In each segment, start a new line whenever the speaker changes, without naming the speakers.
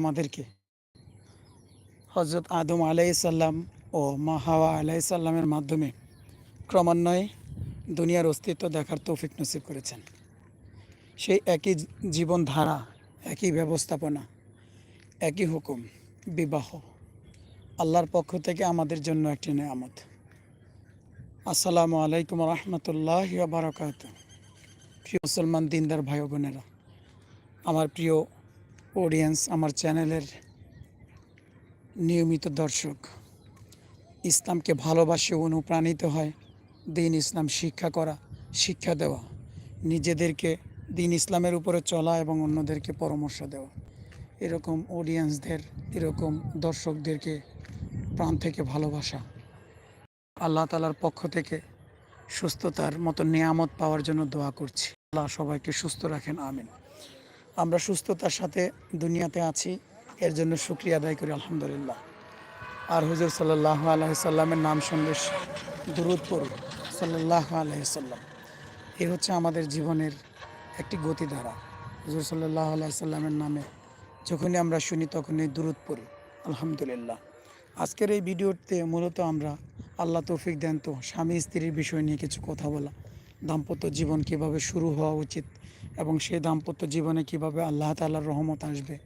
আমাদেরকে। হজরত আদম আলাইসাল্লাম ও মা হাওয়া আলাইসাল্লামের মাধ্যমে ক্রমান্বয়ে দুনিয়ার অস্তিত্ব দেখার তৌফিক নসিব করেছেন। সেই একই জীবনধারা, একই ব্যবস্থাপনা, একই হুকুম, বিবাহ, আল্লাহর পক্ষ থেকে আমাদের জন্য একটি নেয়ামত। আসসালামু আলাইকুম রহমতুল্লাহ বারকাত প্রিয় মুসলমান দিনদার ভাই বোনেরা, আমার প্রিয় অডিয়েন্স, আমার চ্যানেলের নিয়মিত দর্শক। ইসলামকে ভালোবাসে, অনুপ্রাণিত হয়, দিন ইসলাম শিক্ষা করা, শিক্ষা দেওয়া, নিজেদেরকে দিন ইসলামের উপরে চলা এবং অন্যদেরকে পরামর্শ দেওয়া। এরকম অডিয়েন্সদের, এরকম দর্শকদেরকে প্রাণ থেকে ভালোবাসা, আল্লাহ তালার পক্ষ থেকে সুস্থতার মতো নিয়ামত পাওয়ার জন্য দোয়া করছি। আল্লাহ সবাইকে সুস্থ রাখেন, আমিন। আমরা সুস্থতার সাথে দুনিয়াতে আছি, এর জন্য শুক্রিয়া আদায় করি, আলহামদুলিল্লাহ। আর হুজুর সাল্লাহ আলহিসাল্লামের নাম শুনলে দুরুদ পড়ব সাল্লাহ আলহিসাল্লাম এ হচ্ছে আমাদের জীবনের একটি গতিধারা। হুজুর সাল্লাহ আলাইসাল্লামের নামে যখনই আমরা শুনি তখনই দূরত পড়ি, আলহামদুলিল্লাহ। আজকের এই ভিডিওতে মূলত আমরা আল্লাহ তৌফিক দেন তো স্বামী স্ত্রীর বিষয় নিয়ে কিছু কথা বলা। দাম্পত্য জীবন কীভাবে শুরু হওয়া উচিত এবং সেই দাম্পত্য জীবনে কীভাবে আল্লাহ তাল্লাহর রহমত আসবে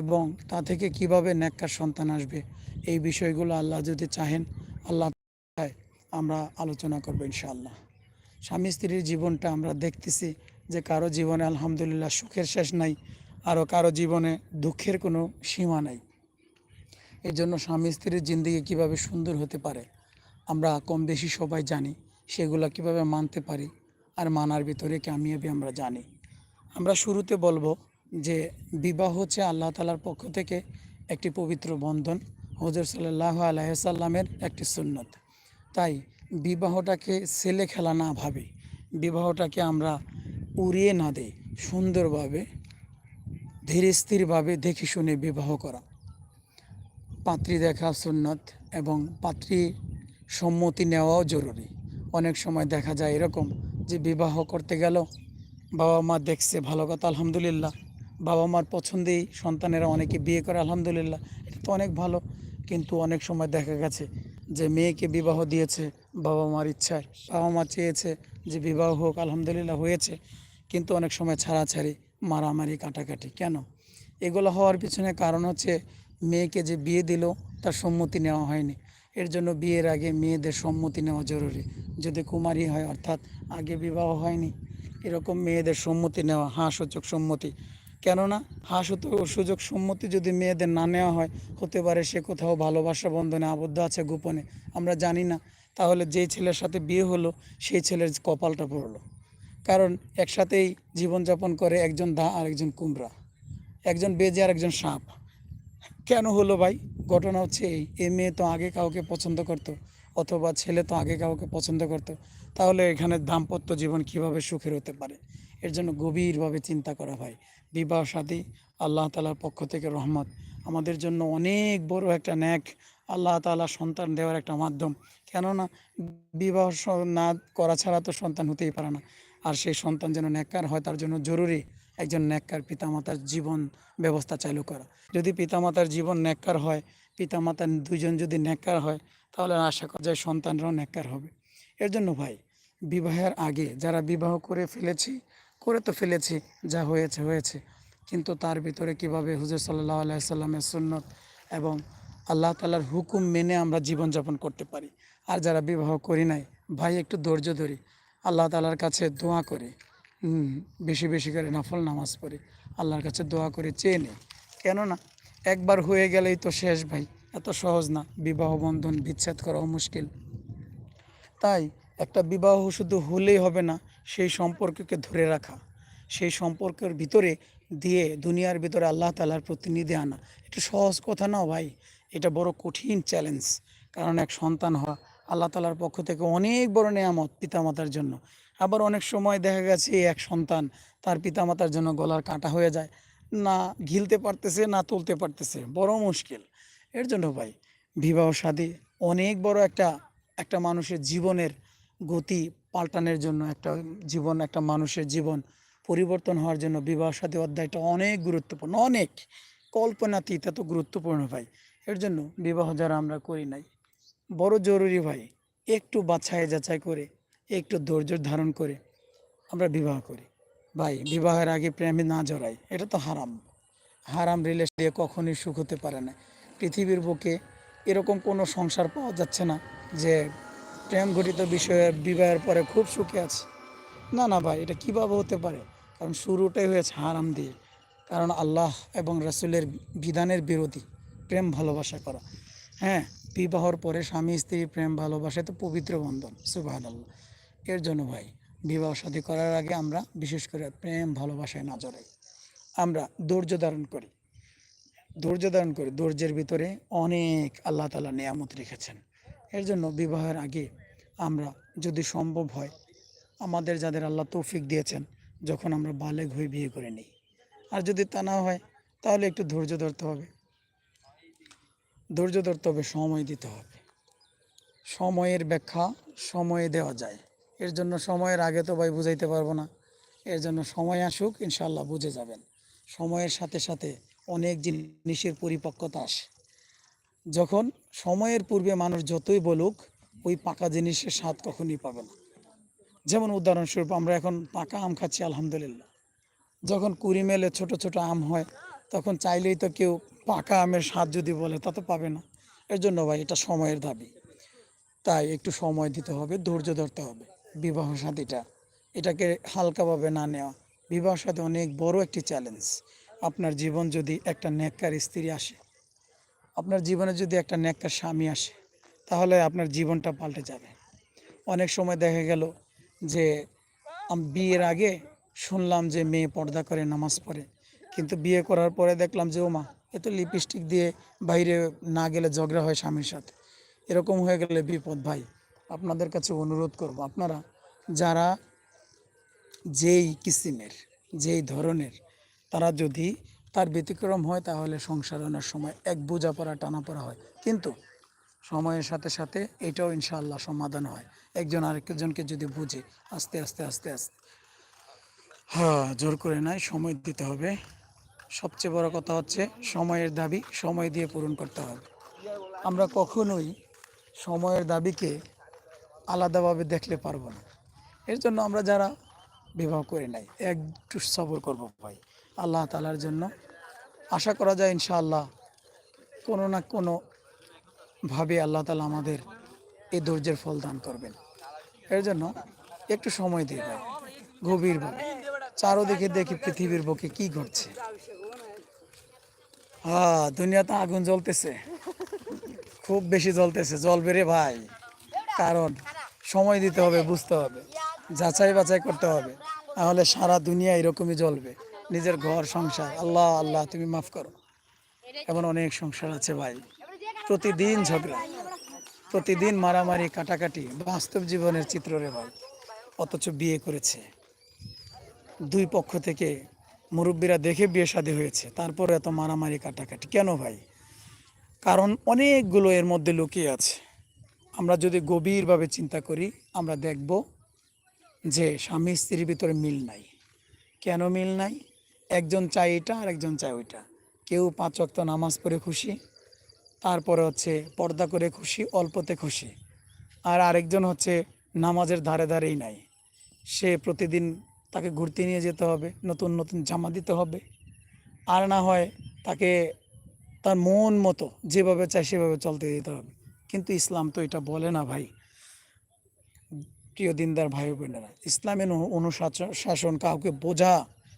এবং তা থেকে কীভাবে নেককার সন্তান আসবে, এই বিষয়গুলো আল্লাহ যদি চাহেন, আল্লাহ আমরা আলোচনা করব ইনশাআল্লাহ। স্বামী স্ত্রীর জীবনটা আমরা দেখতেছি যে কারও জীবনে আলহামদুলিল্লাহ সুখের শেষ নাই আরও কারও জীবনে দুঃখের কোনো সীমা নাই। এর জন্য স্বামী স্ত্রীর জিন্দিগি কীভাবে সুন্দর হতে পারে, আমরা কম বেশি সবাই জানি। সেগুলো কীভাবে মানতে পারি আর মানার ভিতরে কামিয়াবি আমরা জানি। আমরা শুরুতে বলব যে বিবাহ হচ্ছে আল্লাহ তালার পক্ষ থেকে একটি পবিত্র বন্ধন, হজর সাল্লাহ আলাইসাল্লামের একটি সুন্নত। তাই বিবাহটাকে ছেলে খেলা না ভাবি, বিবাহটাকে আমরা উড়িয়ে না দেই, সুন্দরভাবে, ধীরে স্থিরভাবে দেখে শুনে বিবাহ করা। পাত্রী দেখা সুন্নত এবং পাত্রী সম্মতি নেওয়াও জরুরি। অনেক সময় দেখা যায় এরকম যে বিবাহ করতে গেল, বাবা মা দেখছে ভালো কথা, আলহামদুলিল্লাহ। বাবা মার পছন্দেই সন্তানেরা অনেকে বিয়ে করে, আলহামদুলিল্লাহ। এটা তো অনেক ভালো। কিন্তু অনেক সময় দেখা গেছে যে মেয়েকে বিবাহ দিয়েছে বাবা মার ইচ্ছায়। বাবা মা চেয়েছে যে বিবাহ হোক, আলহামদুলিল্লাহ হয়েছে। কিন্তু অনেক সময় ছাড়াছাড়ি, মারামারি, কাটাকাটি। কেন? এগুলো হওয়ার পিছনে কারণ হচ্ছে মেয়েকে যে বিয়ে দিল, তার সম্মতি নেওয়া হয়নি। এর জন্য বিয়ের আগে মেয়েদের সম্মতি নেওয়া জরুরি। যদি কুমারী হয়, অর্থাৎ আগে বিবাহ হয়নি, এরকম মেয়েদের সম্মতি নেওয়া হাঁ সূচক সম্মতি। কেননা হাঁ সুযোগ সম্মতি যদি মেয়েদের না নেওয়া হয়, হতে পারে সে কোথাও ভালোবাসা বন্ধনে আবদ্ধ আছে গোপনে। আমরা জানি না। তাহলে যেই ছেলের সাথে বিয়ে হলো, সেই ছেলের কপালটা পড়ল। কারণ একসাথেই জীবনযাপন করে একজন দা আর একজন কুমড়া। একজন বেজে আর একজন সাপ। কেন হলো ভাই? ঘটনা হচ্ছে এই, এ মেয়ে তো আগে কাউকে পছন্দ করতো, অথবা ছেলে তো আগে কাউকে পছন্দ করতো। তাহলে এখানে দাম্পত্য জীবন কীভাবে সুখের হতে পারে? এর জন্য গভীরভাবে চিন্তা করা হয় বিবাহ সাথী আল্লাহ তালার পক্ষ থেকে রহমত। আমাদের জন্য অনেক বড় একটা ন্যাক আল্লাহ তালা সন্তান দেওয়ার একটা মাধ্যম। কেননা, বিবাহ না করা ছাড়া তো সন্তান হতেই পারে না। আর সেই সন্তান যেন ন্যাক্কার হয়, তার জন্য জরুরি একজন ন্যাক্কার পিতামাতার জীবন ব্যবস্থা চালু করা। যদি পিতামাতার জীবন ন্যাক্কার হয় পিতামাতার দুজন যদি ন্যাক্কার হয়, তাহলে আশা করা যায় সন্তানরাও ন্যাক্কার হবে। এর জন্য ভাই, বিবাহের আগে যারা বিবাহ করে ফেলেছি, করে তো ফেলেছি, যা হয়েছে হয়েছে। কিন্তু তার ভিতরে কীভাবে হুজুর সাল্লাহ আলাইসাল্লামের সুন্নত এবং আল্লাহ তালার হুকুম মেনে আমরা জীবনযাপন করতে পারি। আর যারা বিবাহ করি নাই, ভাই, একটু ধৈর্য ধরি। আল্লাহ তালার কাছে দোয়া করে। বেশি বেশি করে নফল নামাজ পড়ি। আল্লাহর কাছে দোয়া করে, চেয়ে নেই কেননা একবার হয়ে গেলেই তো শেষ ভাই, এত সহজ না। বিবাহ বন্ধন বিচ্ছেদ করাও মুশকিল। তাই একটা বিবাহ শুধু হলেই হবে না, সেই সম্পর্ককে ধরে রাখা, সেই সম্পর্কের ভিতরে দিয়ে দুনিয়ার ভিতরে আল্লাহ তালার প্রতিনিধি আনা। এটা সহজ কথা না ভাই, এটা বড় কঠিন চ্যালেঞ্জ কারণ এক সন্তান হওয়া আল্লাহ তালার পক্ষ থেকে অনেক বড় নেয়ামত পিতামাতার জন্য। আবার অনেক সময় দেখা গেছে এক সন্তান তার পিতামাতার জন্য গলার কাটা হয়ে যায়। না ঘিলতে পারতেছে, না তুলতে পারতেছে। বড় মুশকিল। এর জন্য ভাই, বিবাহ সাদী অনেক বড় একটা একটা মানুষের জীবনের গতি পাল্টানোর জন্য, একটা জীবন, একটা মানুষের জীবন পরিবর্তন হওয়ার জন্য বিবাহ সাথী অধ্যায়টা অনেক গুরুত্বপূর্ণ, অনেক। কল্পনাতীত এত গুরুত্বপূর্ণ ভাই। এর জন্য বিবাহ যারা আমরা করি নাই, বড় জরুরি ভাই, একটু বাছাই যাচাই করে একটু ধৈর্য ধারণ করে আমরা বিবাহ করি। ভাই, বিবাহের আগে প্রেমে না জড়াই, এটা তো হারাম। হারাম রিলেশন দিয়ে কখনোই সুখ হতে পারে না। পৃথিবীর বুকে এরকম কোনো সংসার পাওয়া যাচ্ছে না যে প্রেম ঘটিত বিষয়ে বিবাহের পরে খুব সুখে আছে। না না ভাই, এটা কীভাবে হতে পারে? কারণ শুরুটাই হয়েছে হারাম দিয়ে। কারণ আল্লাহ এবং রাসূলের বিধানের বিরোধী। প্রেম ভালোবাসা করা। হ্যাঁ বিবাহর পরে স্বামী স্ত্রী প্রেম ভালোবাসা তো পবিত্র বন্ধন সুবাহ আল্লাহ এর জন্য ভাই, বিবাহ শাদী করার আগে আমরা বিশেষ করে প্রেম, ভালোবাসায় না জড়াই। আমরা ধৈর্য ধারণ করি। ধৈর্য ধারণ করি। ধৈর্যের ভিতরে অনেক আল্লাহ তালা নিয়ামত রেখেছেন। এর জন্য বিবাহের আগে আমরা যদি সম্ভব হয়, আমাদের যাদের আল্লাহ তৌফিক দিয়েছেন, যখন আমরা বালেগ হয়ে বিয়ে করে নিই। আর যদি তা না হয়, তাহলে একটু ধৈর্য ধরতে হবে। ধৈর্য ধরতে হবে, সময় দিতে হবে। সময়ের ব্যাখ্যা সময়ে দেওয়া যায়। এর জন্য সময়ের আগে তো ভাই বুঝাইতে পারব না। এর জন্য সময় আসুক ইনশাল্লাহ বুঝে যাবেন। সময়ের সাথে সাথে অনেক জিনিসের পরিপক্কতা আসে। যখন সময়ের পূর্বে মানুষ যতই বলুক, ওই পাকা জিনিসের স্বাদ কখনই পাবে না। যেমন উদাহরণস্বরূপ আমরা এখন পাকা আম খাচ্ছি, আলহামদুলিল্লাহ। যখন কুড়ি মেলে ছোট ছোট আম হয়, তখন চাইলেই তো কেউ পাকা আমের স্বাদ যদি বলে, তা তো পাবে না। এর জন্য ভাই এটা সময়ের দাবি। তাই একটু সময় দিতে হবে, ধৈর্য ধরতে হবে। বিবাহ সাথীটা। এটাকে হালকাভাবে না নেওয়া। বিবাহ সাথে অনেক বড় একটি চ্যালেঞ্জ আপনার জীবন যদি একটা নেককার স্ত্রী আসে, আপনার জীবনে যদি একটা নেককার স্বামী আসে, তাহলে আপনার জীবনটা পাল্টে যাবে। অনেক সময় দেখা গেল যে বিয়ের আগে শুনলাম যে মেয়ে পর্দা করে, নামাজ পড়ে। কিন্তু বিয়ে করার পরে দেখলাম যে ও মা এ তো লিপস্টিক দিয়ে বাইরে না গেলে ঝগড়া হয় স্বামীর সাথে। এরকম হয়ে গেলে বিপদ ভাই। আপনাদের কাছে অনুরোধ করব, আপনারা যারা যেই কিসিমের, যেই ধরনের, তারা যদি তার ব্যতিক্রম হয় তাহলে সংসারণের সময় এক বোঝাপড়া টানাপড়া হয়। কিন্তু সময়ের সাথে সাথে এটাও ইনশাআল্লাহ সমাধান হয়। একজন আরেকজনকে যদি বুঝে, আস্তে আস্তে আস্তে আস্তে। হ্যাঁ জোর করে নাই, সময় দিতে হবে। সবচেয়ে বড় কথা হচ্ছে সময়ের দাবি সময় দিয়ে পূরণ করতে হবে। আমরা কখনোই সময়ের দাবিকে আলাদাভাবে দেখলে পারব না। এর জন্য আমরা যারা বিবাহ করে নাই, একটু সবর করব ভাই। আল্লাহ তালার জন্য আশা করা যায় ইনশাআল্লাহ কোনো না কোনো ভাবে আল্লাহ তালা আমাদের এই ধৈর্যের ফল দান করবেন। এর জন্য একটু সময় দিয়ে ভাই গভীরভাবে চারোদিকে দেখি পৃথিবীর বুকে কি ঘটছে। হ্যাঁ দুনিয়াতে আগুন জ্বলতেছে। খুব বেশি জ্বলতেছে, জ্বলবে রে ভাই। কারণ সময় দিতে হবে, বুঝতে হবে। যাচাই বাছাই করতে হবে। তাহলে সারা দুনিয়া এরকমই জ্বলবে। নিজের ঘর, সংসার। আল্লাহ আল্লাহ, তুমি মাফ করো। এমন অনেক সংসার আছে ভাই। প্রতিদিন ঝগড়া। প্রতিদিন মারামারি, কাটাকাটি। বাস্তব জীবনের চিত্র রে ভাই। অথচ বিয়ে করেছে। দুই পক্ষ থেকে মুরব্বীরা দেখে বিয়ে শাদী হয়েছে। তারপর এত মারামারি, কাটাকাটি। কেন ভাই? কারণ অনেকগুলো এর মধ্যে লুকিয়ে আছে। আমরা যদি গভীরভাবে চিন্তা করি, আমরা দেখব যে স্বামী স্ত্রীর ভিতরে মিল নাই। কেন মিল নাই? একজন চায় এটা আর একজন চায় ওইটা। কেউ পাঁচ ওয়াক্ত নামাজ পড়ে খুশি, তারপরে হচ্ছে পর্দা করে খুশি, অল্পতে খুশি। আর আরেকজন হচ্ছে নামাজের ধারে ধারেই নাই। সে প্রতিদিন তাকে ঘুরতে নিয়ে যেতে হবে, নতুন নতুন জামা দিতে হবে। আর না হয় তাকে তার মন মতো যেভাবে চায় সেভাবে চলতে দিতে হবে। কিন্তু ইসলাম তো এটা বলে না ভাই। প্রিয় দিনদার ভাই বোনেরা, ইসলামের অনুশাসন শাসন কাউকে বোঝা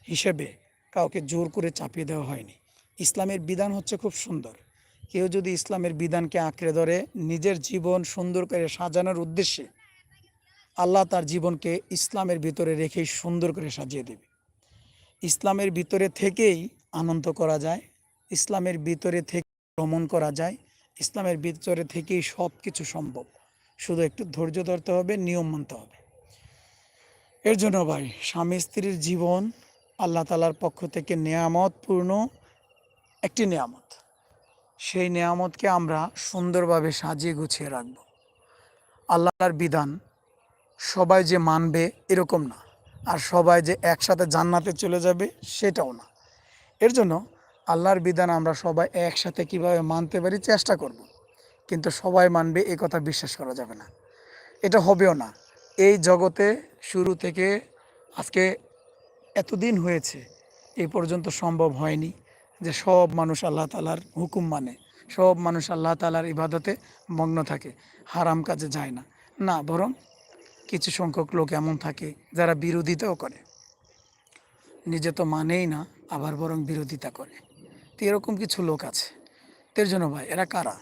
হিসেবে কাউকে জোর করে চাপিয়ে দেওয়া হয়নি। ইসলামের বিধান হচ্ছে খুব সুন্দর। কেউ যদি ইসলামের বিধানকে আঁকড়ে ধরে নিজের জীবন সুন্দর করে সাজানোর উদ্দেশ্যে আল্লাহ তার জীবনকে ইসলামের ভিতরে রেখেই সুন্দর করে সাজিয়ে দেবে। ইসলামের ভিতরে থেকেই আনন্দ করা যায়, ইসলামের ভিতরে থেকে ভ্রমণ করা যায় ইসলামের ভিতরে থেকেই সব কিছু সম্ভব। শুধু একটু ধৈর্য ধরতে হবে, নিয়ম মানতে হবে। এর জন্য ভাই, স্বামী স্ত্রীর জীবন আল্লাহ তালার পক্ষ থেকে নেয়ামতপূর্ণ একটি নেয়ামত। সেই নেয়ামতকে আমরা সুন্দরভাবে সাজিয়ে গুছিয়ে রাখব। আল্লাহর বিধান, সবাই যে মানবে এরকম না। আর সবাই যে একসাথে জান্নাতে চলে যাবে সেটাও না। এর জন্য আল্লাহর বিধান আমরা সবাই একসাথে কীভাবে মানতে পারি চেষ্টা করব। কিন্তু সবাই মানবে এই কথা বিশ্বাস করা যাবে না। এটা হবেও না। এই জগতে শুরু থেকে আজকে এতদিন হয়েছে এই পর্যন্ত সম্ভব হয়নি যে সব মানুষ আল্লাহ তালার হুকুম মানে। সব মানুষ আল্লাহ তালার ইবাদতে মগ্ন থাকে। হারাম কাজে যায় না। না, বরং কিছু সংখ্যক লোক এমন থাকে যারা বিরোধিতাও করে। নিজে তো মানেই না, আবার বরং বিরোধিতা করে। তো এরকম কিছু লোক আছে। তো এর জন্য ভাই, এরা কারা?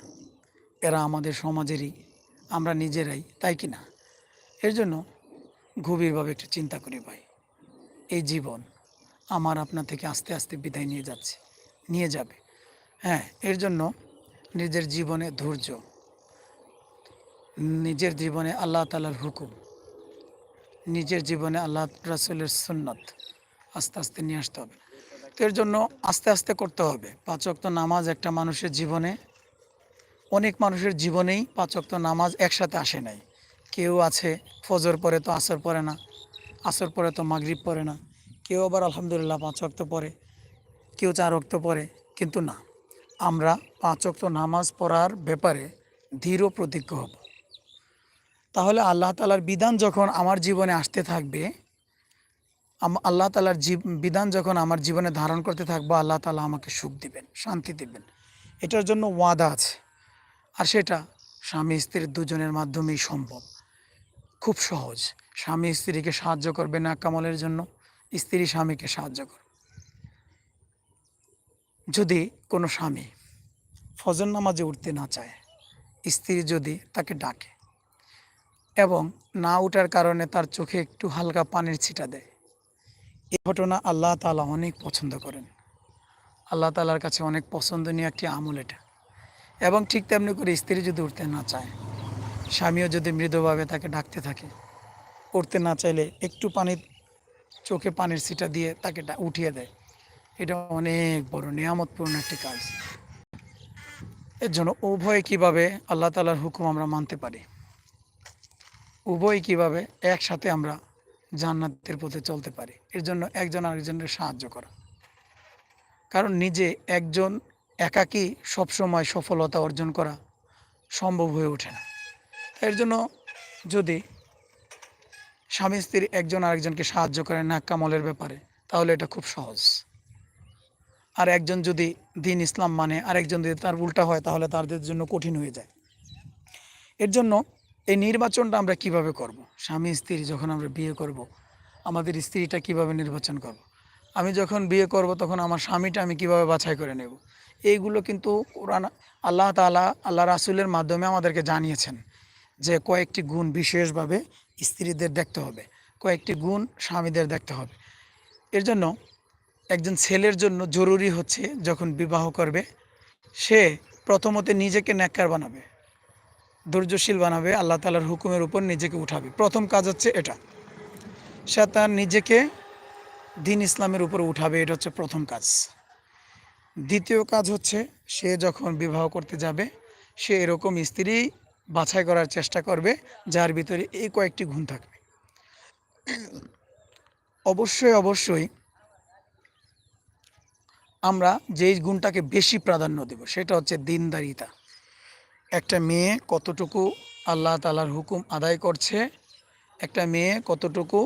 এরা আমাদের সমাজেরই, আমরা নিজেরাই, তাই কি না? এর জন্য গভীরভাবে একটু চিন্তা করি ভাই। এই জীবন আমার আপনা থেকে আস্তে আস্তে বিদায় নিয়ে যাচ্ছে, নিয়ে যাবে। হ্যাঁ এর জন্য নিজের জীবনে ধৈর্য, নিজের জীবনে আল্লাহ তালার হুকুম, নিজের জীবনে আল্লাহ রাসুলের সুন্নত আস্তে আস্তে নিয়ে আসতে হবে। এর জন্য আস্তে আস্তে করতে হবে। পাঁচ ওয়াক্ত নামাজ একটা মানুষের জীবনে, অনেক মানুষের জীবনেই পাঁচ ওয়াক্ত নামাজ একসাথে আসে নাই। কেউ আছে, ফজর পরে তো আসর পরে না, আসর পরে তো মাগরিব পরে না, কেউ আবার আলহামদুলিল্লাহ পাঁচ ওয়াক্ত পরে, কেউ চার ওয়াক্ত পরে, কিন্তু না। আমরা পাঁচ ওয়াক্ত নামাজ পড়ার ব্যাপারে দৃঢ় প্রতিজ্ঞ হব। তাহলে আল্লাহ তালার বিধান যখন আমার জীবনে আসতে থাকবে আল্লাহ তালার বিধান যখন আমার জীবনে ধারণ করতে থাকব, আল্লাহ তালা আমাকে সুখ দিবেন, শান্তি দিবেন। এটার জন্য ওয়াদা আছে। আর সেটা স্বামী স্ত্রীর দুজনের মাধ্যমেই সম্ভব। খুব সহজ। স্বামী স্ত্রীকে সাহায্য করবে না কামলের জন্য, স্ত্রী স্বামীকে সাহায্য করবে। যদি কোনো স্বামী ফজর নামাজে উঠতে না চায়, স্ত্রী যদি তাকে ডাকে এবং না উঠার কারণে তার চোখে একটু হালকা পানির ছিটা দেয় এই ঘটনা আল্লাহ তালা অনেক পছন্দ করেন। আল্লাহ তালার কাছে অনেক পছন্দনীয় একটি আমল এটা। এবং ঠিক তেমনি করে স্ত্রী যদি উঠতে না চায়, স্বামীও যদি মৃদুভাবে তাকে ডাকতে থাকে উঠতে না চাইলে একটু পানি চোখে পানির ছিটা দিয়ে তাকে উঠিয়ে দেয়। এটা অনেক বড় নিয়ামতপূর্ণ একটি কাজ। এর জন্য উভয়ে কীভাবে আল্লাহ তালার হুকুম আমরা মানতে পারি? উভয় কীভাবে একসাথে আমরা জান্নাতের পথে চলতে পারি। এর জন্য একজন আরেকজনের সাহায্য করা। কারণ নিজে একজন একাকী সবসময় সফলতা অর্জন করা সম্ভব হয়ে ওঠে না। এর জন্য যদি স্বামী স্ত্রী একজন আরেকজনকে সাহায্য করে না কামলের ব্যাপারে, তাহলে এটা খুব সহজ। আর একজন যদি দিন ইসলাম মানে আরেকজন যদি তার উল্টা হয়, তাহলে তাদের জন্য কঠিন হয়ে যায়। এর জন্য এই নির্বাচনটা আমরা কীভাবে করব। স্বামী, স্ত্রী যখন আমরা বিয়ে করব। আমাদের স্ত্রীটা কীভাবে নির্বাচন করব। আমি যখন বিয়ে করব, তখন আমার স্বামীটা আমি কীভাবে বাছাই করে নেব এইগুলো কিন্তু কোরআন, আল্লাহ তালা আল্লাহ রাসুলের মাধ্যমে আমাদেরকে জানিয়েছেন যে কয়েকটি গুণ বিশেষভাবে স্ত্রীদের দেখতে হবে কয়েকটি গুণ স্বামীদের দেখতে হবে এর জন্য একজন ছেলের জন্য জরুরি হচ্ছে যখন বিবাহ করবে, সে প্রথমত নিজেকে ন্যাক্কার বানাবে ধৈর্যশীল বানাবে, আল্লাহ তালার হুকুমের উপর নিজেকে উঠাবে। প্রথম কাজ হচ্ছে এটা। সে তার নিজেকে দিন ইসলামের উপর উঠাবে, এটা হচ্ছে প্রথম কাজ। দ্বিতীয় কাজ হচ্ছে, সে যখন বিবাহ করতে যাবে, সে এরকম স্ত্রী বাছাই করার চেষ্টা করবে, যার ভিতরে এই কয়েকটি গুণ থাকবে। অবশ্যই অবশ্যই আমরা যেই গুণটাকে বেশি প্রাধান্য দেব, সেটা হচ্ছে দিনদারিতা। একটা মেয়ে কতটুকু আল্লাহ তালার হুকুম আদায় করছে একটা মেয়ে কতটুকু